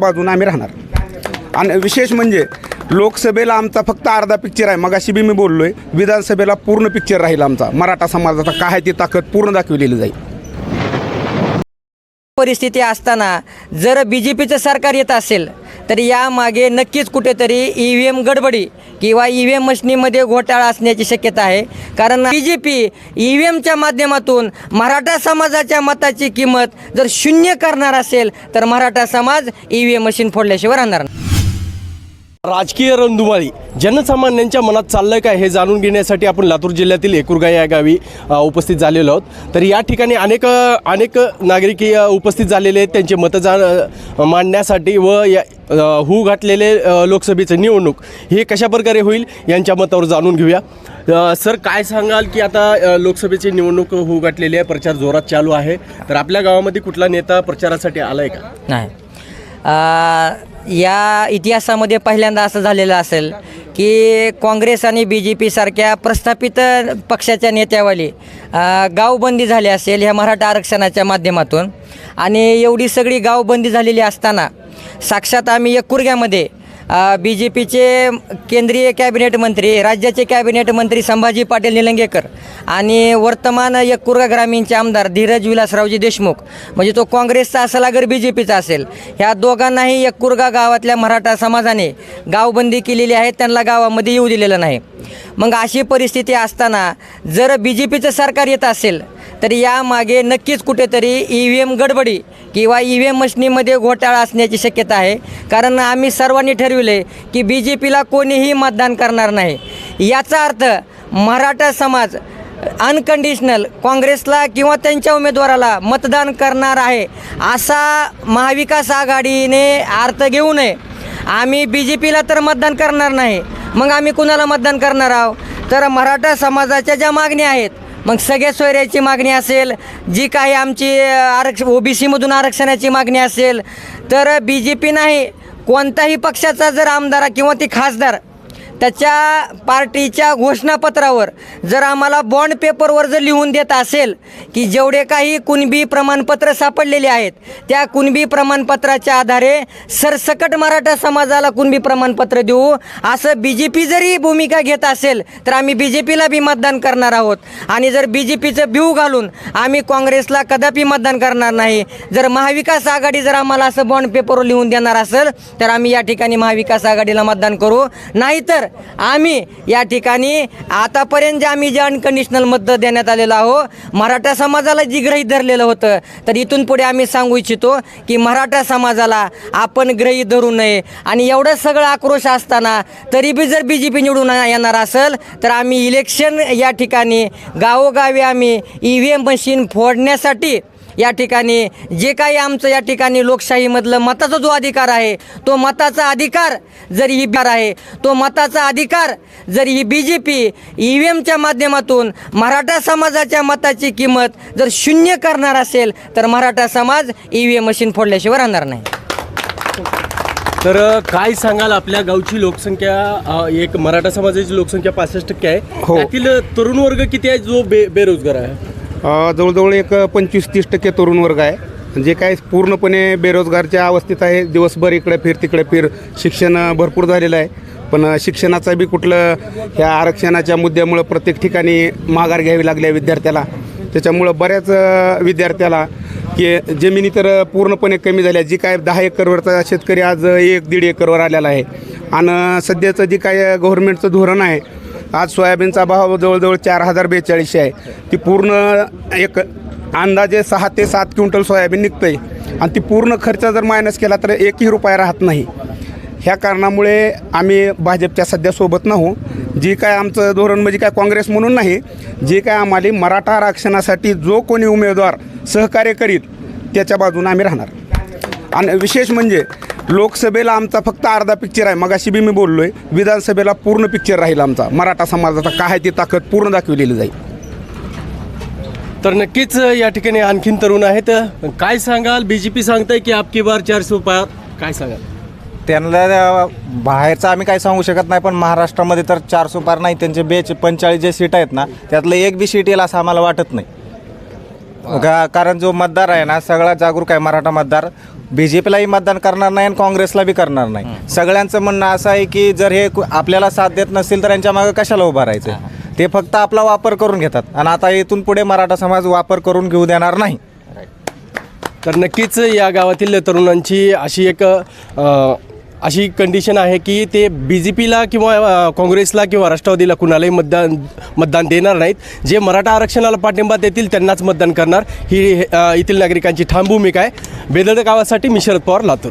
बाजून आम्ही राहणार. आणि विशेष म्हणजे लोकसभेला आमचा फक्त अर्धा पिक्चर आहे. मगाशी बी मी बोललोय विधानसभेला पूर्ण पिक्चर राहील आमचा. मराठा समाजाचा काय आहे ती ताकद पूर्ण दाखविलेली जाईल. परिस्थिती असताना जर बी जे पीचं सरकार येत असेल तर यामागे नक्कीच कुठेतरी ई व्ही एम गडबडी किंवा ई व्ही एम मशनीमध्ये घोटाळा असण्याची शक्यता आहे. कारण B J P E V एमच्या माध्यमातून मराठा समाजाच्या मताची किंमत जर शून्य करणार असेल तर मराठा समाज ई व्ही एम मशीन फोडल्याशिवाय राहणार नाही. राजकीय रणधुमाळी. जनसामान्यांच्या मनात चाललं काय हे जाणून घेण्यासाठी आपण लातूर जिल्ह्यातील एकुरगा या गावी उपस्थित झालेलो आहोत. तर या ठिकाणी अनेक अनेक नागरिक उपस्थित झालेले आहेत. त्यांचे मतं जा मांडण्यासाठी व या हू होऊ घातलेले लोकसभेचं निवडणूक हे कशा प्रकारे होईल यांच्या मतावर जाणून घेऊया. सर काय सांगाल की आता लोकसभेची निवडणूक होऊ घातलेली आहे प्रचार जोरात चालू आहे. तर आपल्या गावामध्ये कुठला नेता प्रचारासाठी आला आहे का? नाही. या इतिहासामध्ये पहिल्यांदा असं झालेलं असेल की काँग्रेस आणि बी जे पीसारख्या प्रस्थापित पक्षाच्या नेत्यावाली गावबंदी झाली असेल ह्या मराठा आरक्षणाच्या माध्यमातून. आणि एवढी सगळी गावबंदी झालेली असताना साक्षात आम्ही एकुरग्यामध्ये बी जे पीचे केंद्रीय कॅबिनेट मंत्री राज्याचे कॅबिनेट मंत्री संभाजी पाटील निलंगेकर आणि वर्तमान यकुर्गा ग्रामीणचे आमदार धीरज विलासरावजी देशमुख म्हणजे तो काँग्रेसचा असेल अगर बी जे पीचा असेल ह्या दोघांनाही यकुर्गा गावातल्या मराठा समाजाने गावबंदी केलेली आहे त्यांना गावामध्ये येऊ दिलेलं नाही. मग अशी परिस्थिती असताना जर बी जे पीचं सरकार येत असेल तर यामागे नक्कीच कुठेतरी ई व्ही एम गडबडी किंवा ई व्ही एम मशिनीमध्ये घोटाळा असण्याची शक्यता आहे. कारण आम्ही सर्वांनी ठरविले की बी जे पीला कोणीही मतदान करणार नाही. याचा अर्थ मराठा समाज अनकंडिशनल काँग्रेसला किंवा त्यांच्या उमेदवाराला मतदान करणार आहे असा महाविकास आघाडीने अर्थ घेऊ नये. आम्ही बी जे पीला तर मतदान करणार नाही. मग आम्ही कुणाला मतदान करणार आहोत? तर मराठा समाजाच्या ज्या मागण्या आहेत मग सगळ्या सोयऱ्याची मागणी असेल जी काही आमची आरक्ष ओ बी सीमधून आरक्षणाची मागणी असेल तर बी जे पी नाही कोणताही पक्षाचा जर आमदार किंवा ती खासदार त्याच्या पार्टीच्या घोषणापत्रावर जर आम्हाला बॉन्ड पेपरवर जर लिहून देत असेल की जेवढे काही कुणबी प्रमाणपत्र सापडलेले आहेत त्या कुणबी प्रमाणपत्राच्या आधारे सरसकट मराठा समाजाला कुणबी प्रमाणपत्र देऊ असं बी जे पी जरी भूमिका घेत असेल तर आम्ही बी जे पीला बी मतदान करणार आहोत. आणि जर बी जे पीचं बिऊ घालून आम्ही काँग्रेसला कदापि मतदान करणार नाही जर महाविकास आघाडी जर आम्हाला असं बॉन्ड पेपरवर लिहून देणार असेल तर आम्ही या ठिकाणी महाविकास आघाडीला मतदान करू. नाहीतर आम्ही या ठिकाणी आतापर्यंत जे आम्ही जे अनकंडिशनल मत देण्यात आलेलं आहो मराठा समाजाला जी ग्रहीत धरलेलं होतं तर इथून पुढे आम्ही सांगू इच्छितो की मराठा समाजाला आपण ग्रहीत धरू नये. आणि एवढं सगळं आक्रोश असताना तरी बी जर बी जे पी निवडून येणार असेल तर आम्ही इलेक्शन या ठिकाणी गावोगावी आम्ही ई व्ही एम मशीन फोडण्यासाठी या ठिकाणी जे काही आमचं या ठिकाणी लोकशाहीमधलं मताचा जो अधिकार आहे तो मताचा अधिकार जर ही बिहार आहे तो मताचा अधिकार जर ही B J P E V एमच्या माध्यमातून मराठा समाजाच्या मताची किंमत जर शून्य करणार असेल तर मराठा समाज ई व्ही एम मशीन फोडल्याशिवाय राहणार नाही. तर काय सांगाल आपल्या गावची लोकसंख्या एक मराठा समाजाची लोकसंख्या पासष्ट टक्के आहे. हो. त्यातील तरुण वर्ग किती आहे जो बे बेरोजगार आहे? जवळजवळ एक पंचवीस तीस टक्के तरुण वर्ग आहे. जे काय पूर्णपणे बेरोजगारच्या अवस्थेत आहे. दिवसभर इकडे फिर तिकडे फिर. शिक्षण भरपूर झालेलं आहे. पण शिक्षणाचा बी कुठलं ह्या आरक्षणाच्या मुद्द्यामुळं प्रत्येक ठिकाणी माघार घ्यावी लागली आहे विद्यार्थ्याला. त्याच्यामुळं बऱ्याच विद्यार्थ्याला की जमिनी तर पूर्णपणे कमी झाल्या. जी काय दहा एकरवरचा शेतकरी आज एक दीड एकरवर आलेला आहे. आणि सध्याचं जे काय गव्हर्मेंटचं धोरण आहे आज सोयाबीनचा भाव जवळजवळ चार हजार बेचाळीसशे आहे. ती पूर्ण एक अंदाजे सहा ते सात क्विंटल सोयाबीन निघतं आहे आणि ती पूर्ण खर्च जर मायनस केला तर एकही रुपया राहत नाही. ह्या कारणामुळे आम्ही भाजपच्या सध्या सोबत नाहू. जी काय आमचं धोरण म्हणजे काय काँग्रेस म्हणून नाही जे काय आम्हाला मराठा आरक्षणासाठी जो कोणी उमेदवार सहकार्य करीत त्याच्या बाजूने आम्ही राहणार. आणि विशेष म्हणजे लोकसभेला आमचा फक्त अर्धा पिक्चर आहे. मगाशी बी मी बोललोय विधानसभेला पूर्ण पिक्चर राहील आमचा. मराठा समाजाचा काय आहे ती ताकद पूर्ण दाखवलेली जाईल. तर नक्कीच या ठिकाणी आणखीन तरुण आहेत. काय सांगाल? बीजेपी सांगताय की आपकी बार चारशे पार. काय सांगाल? त्यांना बाहेरचं आम्ही काही सांगू शकत नाही पण महाराष्ट्रामध्ये तर चार सुपार नाही. त्यांचे बेच पंचेचाळीस जे सीट आहेत ना त्यातलं एक बी सीट येईल असं आम्हाला वाटत नाही. का- कारण जो मतदार आहे ना सगळा जागरूक आहे मराठा मतदार. बी जे पीलाही मतदान करणार नाही आणि काँग्रेसला बी करणार नाही. सगळ्यांचं म्हणणं असं आहे की जर हे कु- आपल्याला साथ देत नसतील तर यांच्या मागे कशाला उभं राहायचं? ते फक्त आपला वापर करून घेतात. आणि आता इथून पुढे मराठा समाज वापर करून घेऊ देणार नाही. तर नक्कीच या गावातील तरुणांची अशी एक अ, अशी कंडिशन आहे की ते बी जे पीला किंवा काँग्रेसला किंवा राष्ट्रवादीला कुणालाही मतदान मतदान देणार नाहीत. जे मराठा आरक्षणाला पाठिंबा देतील त्यांनाच मतदान करणार. ही येथील नागरिकांची ठाम भूमिका आहे. बेदळ गावासाठी मी शरद पवार लातूर.